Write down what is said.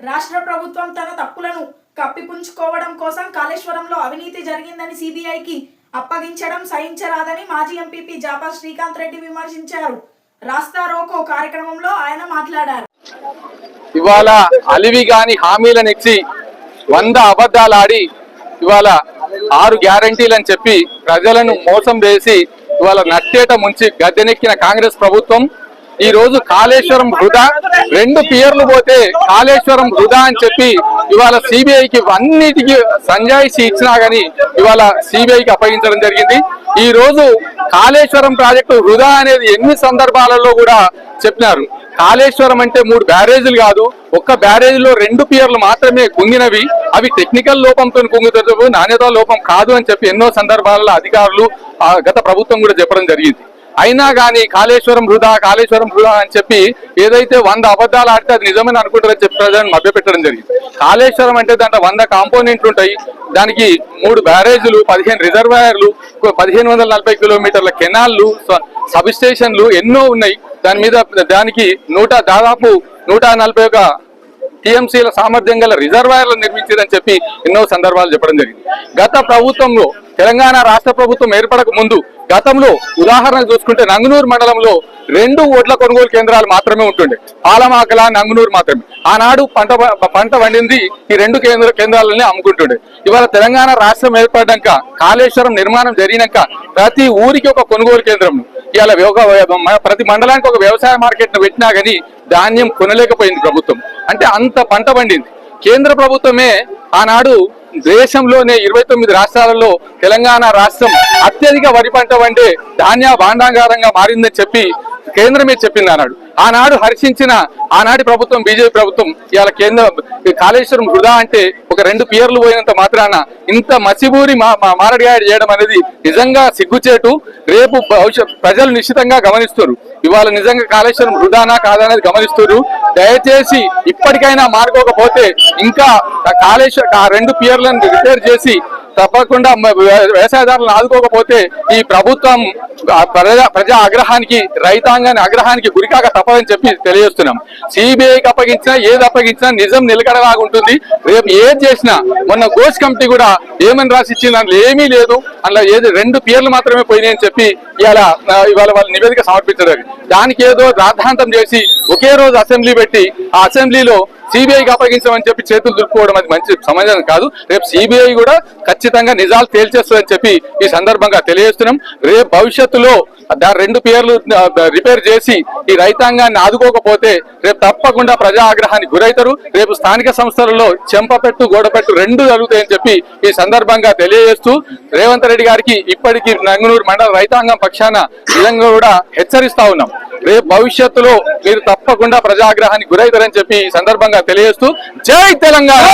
రాష్ట్ర ప్రభుత్వం తన తప్పులను కప్పిపుంచుకోవడం కోసం కాళేశ్వరంలో అవినీతి జరిగిందని సిబిఐకి అప్పగించడం సహించరాదని మాజీ ఎంపీపీ జాపా శ్రీకాంత్ రెడ్డి విమర్శించారు. రాస్తా రోకో కార్యక్రమంలో ఆయన మాట్లాడారు. ఇవాళ అలివి గాని హామీలను ఇచ్చి వంద అబద్ధాలు ఆడి ఇవాళ ఆరు గ్యారంటీలని చెప్పి ప్రజలను మోసం చేసి ఇవాళ నట్టేట ముంచి గద్దెనెక్కిన కాంగ్రెస్ ప్రభుత్వం ఈ రోజు కాళేశ్వరం వృధా. రెండు పియర్లు పోతే కాళేశ్వరం వృధా అని చెప్పి ఇవాళ సిబిఐకి అన్నిటికీ సంజాయిషి ఇచ్చినా గాని ఇవాళ సిబిఐకి అప్పగించడం జరిగింది. ఈ రోజు కాళేశ్వరం ప్రాజెక్టు వృధా అనేది ఎన్ని సందర్భాలలో కూడా చెప్పినారు. కాళేశ్వరం అంటే మూడు బ్యారేజీలు కాదు. ఒక్క బ్యారేజీలో రెండు పియర్లు మాత్రమే కుంగినవి. అవి టెక్నికల్ లోపంతో కుంగుతారు. నాణ్యత లోపం కాదు అని చెప్పి ఎన్నో సందర్భాలలో అధికారులు ఆ, గత ప్రభుత్వం కూడా చెప్పడం జరిగింది. అయినా కానీ కాళేశ్వరం వృధా కాళేశ్వరం వృధా అని చెప్పి ఏదైతే వంద అబద్ధాలు ఆడితే అది నిజమని అనుకుంటారని చెప్పి ప్రజలను మభ్యపెట్టడం జరిగింది. కాళేశ్వరం అంటే దాంట్లో వంద కాంపోనెంట్లు ఉంటాయి. దానికి మూడు బ్యారేజీలు పదిహేను రిజర్వాయర్లు పదిహేను వందల నలభై కిలోమీటర్ల కెనాల్లు స- సబ్ స్టేషన్లు ఎన్నో ఉన్నాయి. దాని మీద దానికి నూట దాదాపు నూట నలభై ఒక టీఎంసీల సామర్థ్యం గల రిజర్వాయర్లు నిర్మించారని చెప్పి ఎన్నో సందర్భాలు చెప్పడం జరిగింది. గత ప్రభుత్వంలో తెలంగాణ రాష్ట్ర ప్రభుత్వం ఏర్పడక ముందు గతంలో ఉదాహరణకు చూసుకుంటే నంగునూరు మండలంలో రెండు ఓట్ల కొనుగోలు కేంద్రాలు మాత్రమే ఉంటుండే. ఆలమాకల నంగునూరు మాత్రమే. ఆనాడు పంట పంట పండింది ఈ రెండు కేంద్ర కేంద్రాలని అమ్ముకుంటుండే. ఇవాళ తెలంగాణ రాష్ట్రం ఏర్పడ్డాక కాళేశ్వరం నిర్మాణం జరిగినాక ప్రతి ఊరికి ఒక కొనుగోలు కేంద్రం. ఇవాళ ప్రతి మండలానికి ఒక వ్యవసాయ మార్కెట్ను పెట్టినా కానీ ధాన్యం కొనలేకపోయింది ప్రభుత్వం. అంటే అంత పంట పండింది. కేంద్ర ప్రభుత్వమే ఆనాడు దేశంలోనే ఇరవై తొమ్మిది రాష్ట్రాలలో తెలంగాణ రాష్ట్రం అత్యధిక వరి పంట వంటి ధాన్య భాండాగారంగా మారిందని చెప్పి కేంద్రమే చెప్పింది ఆనాడు. ఆనాడు హర్షించిన ఆనాటి ప్రభుత్వం బీజేపీ ప్రభుత్వం ఇవాళ కేంద్ర కాళేశ్వరం వృధా అంటే ఒక రెండు పియర్లు పోయినంత మాత్రాన ఇంత మసిబూరి మా మారడిగాడి చేయడం అనేది నిజంగా సిగ్గుచేటు. రేపు భవిష్యత్ ప్రజలు నిశ్చితంగా గమనిస్తారు. ఇవాళ నిజంగా కాళేశ్వరం వృధానా కాదనేది గమనిస్తున్నారు. దయచేసి ఇప్పటికైనా మారుకోకపోతే ఇంకా కాళేశ్వర ఆ రెండు పియర్లను రిపేర్ చేసి తప్పకుండా వ్యవసాయదారులను ఆదుకోకపోతే ఈ ప్రభుత్వం ప్రజా ప్రజా ఆగ్రహానికి రైతాంగాన్ని ఆగ్రహానికి గురికాక తప్పదని చెప్పి తెలియజేస్తున్నాం. సిబిఐకి అప్పగించినా ఏది అప్పగించినా నిజం నిలకడలాగా ఉంటుంది. రేపు ఏది చేసినా మొన్న గోష్ కమిటీ కూడా ఏమని రాసి ఇచ్చింది ఏమీ లేదు. అందులో ఏది రెండు పేర్లు మాత్రమే పోయినాయని చెప్పి ఇవాళ ఇవాళ వాళ్ళ నివేదిక సమర్పించారు. దానికి ఏదో రాద్ధాంతం చేసి ఒకే రోజు అసెంబ్లీ పెట్టి ఆ అసెంబ్లీలో సిబిఐకి అప్పగించమని చెప్పి చేతులు దులుపుకోవడం అది మంచి సమాజం కాదు. రేపు సిబిఐ కూడా ఖచ్చితంగా నిజాలు తేల్చేస్తుందని చెప్పి ఈ సందర్భంగా తెలియజేస్తున్నాం. రేపు భవిష్యత్తులో రెండు పేర్లు రిపేర్ చేసి ఈ రైతాంగాన్ని ఆదుకోకపోతే రేపు తప్పకుండా ప్రజా ఆగ్రహానికి గురైతారు రేపు స్థానిక సంస్థలలో చెంపపెట్టు గోడపెట్టు రెండు జరుగుతాయని చెప్పి ఈ సందర్భంగా తెలియజేస్తూ రేవంత్ రెడ్డి గారికి ఇప్పటికీ నంగునూరు మండల రైతాంగం పక్షాన నిజంగా కూడా హెచ్చరిస్తా ఉన్నాం. రేపు భవిష్యత్తులో మీరు తప్పకుండా ప్రజాగ్రహానికి గురైతారని చెప్పి ఈ సందర్భంగా తెలియజేస్తూ జై తెలంగాణ!